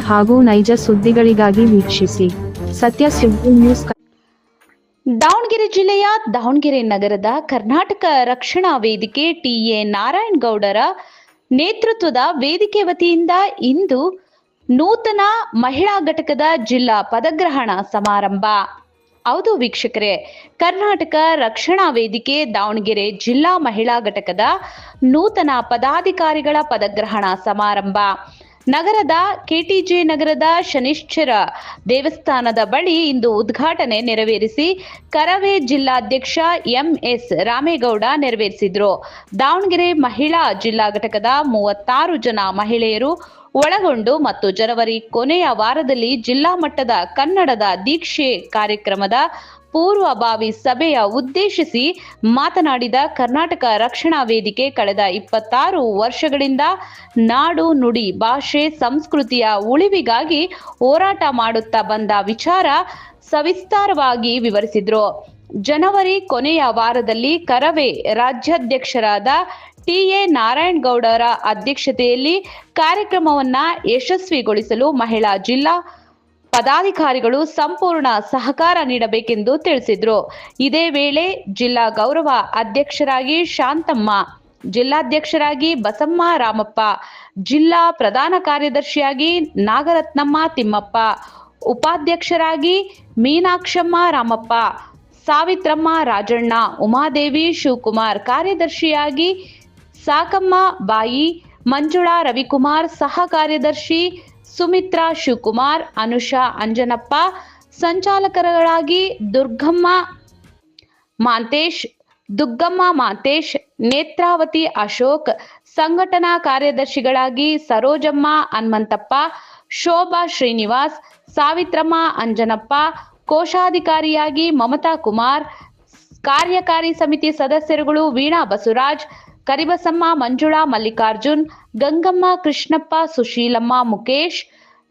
ಹಾಗೂ ನೈಜ ಸುದ್ದಿಗಳಿಗಾಗಿ ವೀಕ್ಷಿಸಿ. ಸತ್ಯ ಸುದ್ದಿ ನ್ಯೂಸ್ ದಾವಣಗೆರೆ ಜಿಲ್ಲೆಯ ದಾವಣಗೆರೆ ನಗರದ ಕರ್ನಾಟಕ ರಕ್ಷಣಾ ವೇದಿಕೆ ಟಿಎ ನಾರಾಯಣಗೌಡರ ನೇತೃತ್ವದ ವೇದಿಕೆ ವತಿಯಿಂದ ಇಂದು ನೂತನ ಮಹಿಳಾ ಘಟಕದ ಜಿಲ್ಲಾ ಪದಗ್ರಹಣ ಸಮಾರಂಭ. ಹೌದು ವೀಕ್ಷಕರೇ, ಕರ್ನಾಟಕ ರಕ್ಷಣಾ ವೇದಿಕೆ ದಾವಣಗೆರೆ ಜಿಲ್ಲಾ ಮಹಿಳಾ ಘಟಕದ ನೂತನ ಪದಾಧಿಕಾರಿಗಳ ಪದಗ್ರಹಣ ಸಮಾರಂಭ. ನಗರದ ಕೆಟಿಜೆ ನಗರದ ಶನಿಶ್ಚರ ದೇವಸ್ಥಾನದ ಬಳಿ ಇಂದು ಉದ್ಘಾಟನೆ ನೆರವೇರಿಸಿ ಕರವೇ ಜಿಲ್ಲಾಧ್ಯಕ್ಷ ಎಂಎಸ್ ರಾಮೇಗೌಡ ನೆರವೇರಿಸಿದ್ರು. ದಾವಣಗೆರೆ ಮಹಿಳಾ ಜಿಲ್ಲಾ ಘಟಕದ ಮೂವತ್ತಾರು ಜನ ಮಹಿಳೆಯರು ಒಳಗೊಂಡು ಮತ್ತು ಜನವರಿ ಕೊನೆಯ ವಾರದಲ್ಲಿ ಜಿಲ್ಲಾ ಮಟ್ಟದ ಕನ್ನಡದ ದೀಕ್ಷೆ ಕಾರ್ಯಕ್ರಮದ ಪೂರ್ವಭಾವಿ ಸಭೆಯ ಉದ್ದೇಶಿಸಿ ಮಾತನಾಡಿದ ಕರ್ನಾಟಕ ರಕ್ಷಣಾ ವೇದಿಕೆ ಕಳೆದ ಇಪ್ಪತ್ತಾರು ವರ್ಷಗಳಿಂದ ನಾಡು ನುಡಿ ಭಾಷೆ ಸಂಸ್ಕೃತಿಯ ಉಳಿವಿಗಾಗಿ ಹೋರಾಟ ಮಾಡುತ್ತಾ ಬಂದ ವಿಚಾರ ಸವಿಸ್ತಾರವಾಗಿ ವಿವರಿಸಿದ್ರು. ಜನವರಿ ಕೊನೆಯ ವಾರದಲ್ಲಿ ಕರವೇ ರಾಜ್ಯಾಧ್ಯಕ್ಷರಾದ ಟಿ ಎ ನಾರಾಯಣಗೌಡರ ಅಧ್ಯಕ್ಷತೆಯಲ್ಲಿ ಕಾರ್ಯಕ್ರಮವನ್ನ ಯಶಸ್ವಿಗೊಳಿಸಲು ಮಹಿಳಾ ಜಿಲ್ಲಾ ಪದಾಧಿಕಾರಿಗಳು ಸಂಪೂರ್ಣ ಸಹಕಾರ ನೀಡಬೇಕೆಂದು ತಿಳಿಸಿದ್ರು. ಇದೇ ವೇಳೆ ಜಿಲ್ಲಾ ಗೌರವ ಅಧ್ಯಕ್ಷರಾಗಿ ಶಾಂತಮ್ಮ, ಜಿಲ್ಲಾಧ್ಯಕ್ಷರಾಗಿ ಬಸಮ್ಮ ರಾಮಪ್ಪ, ಜಿಲ್ಲಾ ಪ್ರಧಾನ ಕಾರ್ಯದರ್ಶಿಯಾಗಿ ನಾಗರತ್ನಮ್ಮ ತಿಮ್ಮಪ್ಪ, ಉಪಾಧ್ಯಕ್ಷರಾಗಿ ಮೀನಾಕ್ಷಮ್ಮ ರಾಮಪ್ಪ, ಸಾವಿತ್ರಮ್ಮ ರಾಜಣ್ಣ, ಉಮಾದೇವಿ ಶಿವಕುಮಾರ್, ಕಾರ್ಯದರ್ಶಿಯಾಗಿ ಸಾಕಮ್ಮ ಬಾಯಿ, ಮಂಜುಳಾ ರವಿಕುಮಾರ್, ಸಹ ಕಾರ್ಯದರ್ಶಿ ಸುಮಿತ್ರಾ ಶಿವಕುಮಾರ್, ಅನುಷಾ ಅಂಜನಪ್ಪ ಸಂಚಾಲಕರಾಗಿ ದುರ್ಗಮ್ಮ ಮಾಂತೇಶ್, ದುಗ್ಗಮ್ಮ ಮಾಂತೇಶ್, ನೇತ್ರಾವತಿ ಅಶೋಕ್, ಸಂಘಟನಾ ಕಾರ್ಯದರ್ಶಿಗಳಾಗಿ ಸರೋಜಮ್ಮ ಹನುಮಂತಪ್ಪ, ಶೋಭಾ ಶ್ರೀನಿವಾಸ್, ಸಾವಿತ್ರಮ್ಮ ಅಂಜನಪ್ಪ, ಕೋಶಾಧಿಕಾರಿಯಾಗಿ ಮಮತಾ ಕುಮಾರ್, ಕಾರ್ಯಕಾರಿ ಸಮಿತಿ ಸದಸ್ಯರುಗಳು ವೀಣಾ ಬಸವರಾಜ್ ಕರಿಬಸಮ್ಮ, ಮಂಜುಳಾ, ಮಲ್ಲಿಕಾರ್ಜುನ್, ಗಂಗಮ್ಮ, ಕೃಷ್ಣಪ್ಪ, ಸುಶೀಲಮ್ಮ, ಮುಕೇಶ್,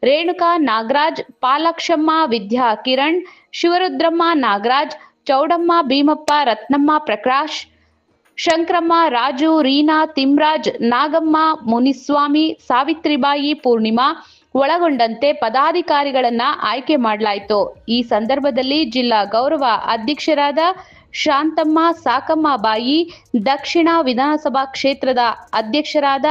ರೇಣುಕಾ, ನಾಗರಾಜ್, ಪಾಲಾಕ್ಷಮ್ಮ, ವಿದ್ಯಾ ಕಿರಣ್, ಶಿವರುದ್ರಮ್ಮ, ನಾಗರಾಜ್, ಚೌಡಮ್ಮ, ಭೀಮಪ್ಪ, ರತ್ನಮ್ಮ, ಪ್ರಕಾಶ್, ಶಂಕ್ರಮ್ಮ, ರಾಜು, ರೀನಾ, ತಿಮ್ರಾಜ್, ನಾಗಮ್ಮ, ಮುನಿಸ್ವಾಮಿ, ಸಾವಿತ್ರಿಬಾಯಿ, ಪೂರ್ಣಿಮಾ ಒಳಗೊಂಡಂತೆ ಪದಾಧಿಕಾರಿಗಳನ್ನ ಆಯ್ಕೆ ಮಾಡಲಾಯಿತು. ಈ ಸಂದರ್ಭದಲ್ಲಿ ಜಿಲ್ಲಾ ಗೌರವ ಅಧ್ಯಕ್ಷರಾದ ಶಾಂತಮ್ಮ, ಸಾಕಮ್ಮ ಬಾಯಿ, ದಕ್ಷಿಣ ವಿಧಾನಸಭಾ ಕ್ಷೇತ್ರದ ಅಧ್ಯಕ್ಷರಾದ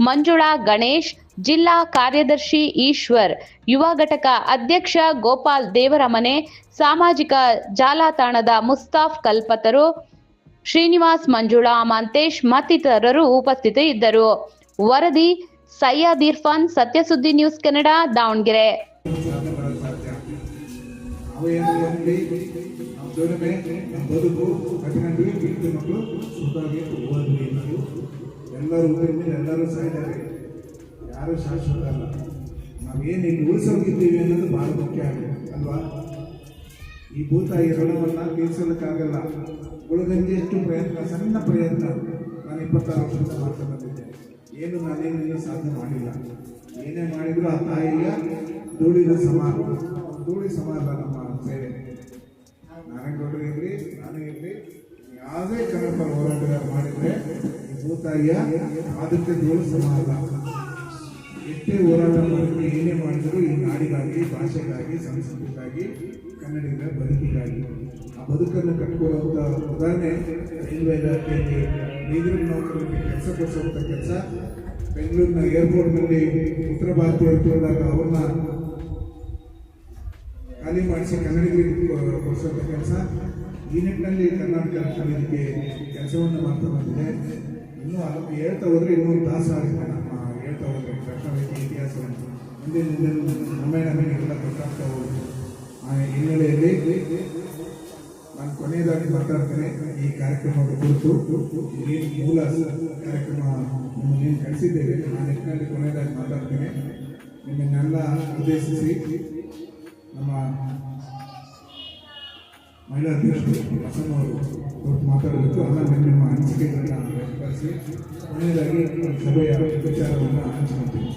ಮಂಜುಳಾ ಗಣೇಶ್, ಜಿಲ್ಲಾ ಕಾರ್ಯದರ್ಶಿ ಈಶ್ವರ್, ಯುವ ಘಟಕ ಅಧ್ಯಕ್ಷ ಗೋಪಾಲ್ ದೇವರಮನೆ, ಸಾಮಾಜಿಕ ಜಾಲತಾಣದ ಮುಸ್ತಾಫ್ ಕಲ್ಪತರು, ಶ್ರೀನಿವಾಸ್ ಮಂಜುಳಾ ಮಾಂತೇಶ್ ಮತ್ತಿತರರು ಉಪಸ್ಥಿತರಿದ್ದರು. ವರದಿ ಸಯ್ಯದ್ ಇರ್ಫಾನ್, ಸತ್ಯಸುದ್ದಿ ನ್ಯೂಸ್ ಕನ್ನಡ, ದಾವಣಗೆರೆ. ನಾವು ಏನಾದ್ರು ಅಂದ್ವಿ ನಮ್ಮ ದುಡಿಮೆ ನಮ್ಮ ಬದುಕು ಕಟ್ಕೊಂಡ್ವಿ ಹೆಂಡತಿ ಮಕ್ಕಳು ಸುಖವಾಗಿ ಓದ್ವಿ ಅನ್ನೋದು ಎಲ್ಲರೂ ಹುಟ್ಟಿದ್ಮೇಲೆ ಎಲ್ಲರೂ ಸಾಯ್ತಾರೆ. ಯಾರು ಶಾಶ್ವತ ಅಲ್ಲ. ನಾವೇನು ಇಲ್ಲಿ ಉಳಿಸೋಗಿದ್ದೀವಿ ಅನ್ನೋದು ಭಾಳ ಮುಖ್ಯ ಆಗಿದೆ, ಅಲ್ವಾ? ಈ ಭೂತ ಈ ಋಣವನ್ನು ಉಳಿದಂಗೆ ಎಷ್ಟು ಪ್ರಯತ್ನ, ಸಣ್ಣ ಪ್ರಯತ್ನ. ನಾನು ಇಪ್ಪತ್ತಾರು ವರ್ಷದಿಂದ ಮಾಡ್ತಾ ಬಂದಿದ್ದೆ ಏನು ನಾನೇನು ಇನ್ನೂ ಸಾಧನೆ ಮಾಡಿಲ್ಲ. ಏನೇ ಮಾಡಿದ್ರು ಆ ತಾಯಿಯ ಧೂಳಿನ ಸಮಾನ, ಧೂಳಿ ಸಮಾನ ನಮ್ಮ ಸೇವೆ. ನಾರಾಯಣಗೌಡರು ಇರಲಿ ನಾನು ಇರಲಿ. ಯಾವುದೇ ಕನ್ನಡ ಹೋರಾಟಗಾರ ಮಾಡಿದ್ರೆ ಭೂತಾಯಿಯ ಅದಕ್ಕೆ ಧೂಳು ಸಮಾನ. ಎಷ್ಟೇ ಹೋರಾಟ ಮಾಡಿದ್ರು, ಏನೇ ಮಾಡಿದ್ರು, ಈ ನಾಡಿಗಾಗಿ, ಭಾಷೆಗಾಗಿ, ಸಂಸ್ಕೃತಿಗಾಗಿ, ಕನ್ನಡಿಗರ ಬದುಕಿಗಾಗಿ. ಆ ಬದುಕನ್ನು ಕಟ್ಕೊಳ್ಳುವಂಥ ಉದಾಹರಣೆ ರೈಲ್ವೆ ಇಲಾಖೆಯಲ್ಲಿ. ಬೀದಿನ ನೌಕರರಿಗೆ ಕೆಲಸ ಕೊಡಿಸುವಂಥ ಕೆಲಸ ಬೆಂಗಳೂರಿನ ಏರ್ಪೋರ್ಟ್ನಲ್ಲಿ ಉತ್ತರ ಭಾರತೀಯರು ಹೋದಾಗ ಅವ್ರನ್ನ ಖಾಲಿ ಮಾಡಿಸಿ ಕನ್ನಡಿಗರಿಗೆ ಕೊಡಿಸುವಂಥ ಕೆಲಸ. ಈ ನಿಟ್ಟಿನಲ್ಲಿ ಕರ್ನಾಟಕ ರಕ್ಷಣೆಗೆ ಕೆಲಸವನ್ನು ಮಾಡ್ತಾ ಬಂದಿದೆ. ಇನ್ನೂ ಅದಕ್ಕೆ ಹೇಳ್ತಾ ಹೋದರೆ ಇನ್ನೊಂದು ದಾಸ ಆಗುತ್ತೆ ನಮ್ಮ ಹೇಳ್ತಾ ಹೋದರೆ ರಕ್ಷಣಾ ಇತಿಹಾಸವನ್ನು. ಮುಂದಿನ ನಮ್ಮ ನಮ್ಮ ನಮಗೆಲ್ಲ ಗೊತ್ತಾಗ್ತಾ ಹೋಗುತ್ತೆ ಆ ಹಿನ್ನೆಲೆಯಲ್ಲಿ. ನಾನು ಕೊನೆಯದಾಗಿ ಮಾತಾಡ್ತೇನೆ. ಈ ಕಾರ್ಯಕ್ರಮದ ಕುರಿತು ಏನು ಮೂಲ ಕಾರ್ಯಕ್ರಮ ನಿಮ್ಮನ್ನೇನು ಕಳಿಸಿದ್ದೇವೆ ನಾನು ನಿಟ್ಟಿನಲ್ಲಿ ಕೊನೆಯದಾಗಿ ಮಾತಾಡ್ತೇನೆ. ನಿಮ್ಮನ್ನೆಲ್ಲ ಉದ್ದೇಶಿಸಿ ನಮ್ಮ ಮಹಿಳಾ ಅಧ್ಯಕ್ಷರು ಕುರಿತು ಮಾತಾಡಬೇಕು. ಆಮೇಲೆ ನಿಮ್ಮ ಅನಿಸಿಕೆಗಳನ್ನು ವ್ಯಕ್ತಪಡಿಸಿ ಕೊನೆಯದಾಗಿ ಸಭೆಯ ವಿಚಾರವನ್ನು ಹಂಚಿಕೊಳ್ತೀನಿ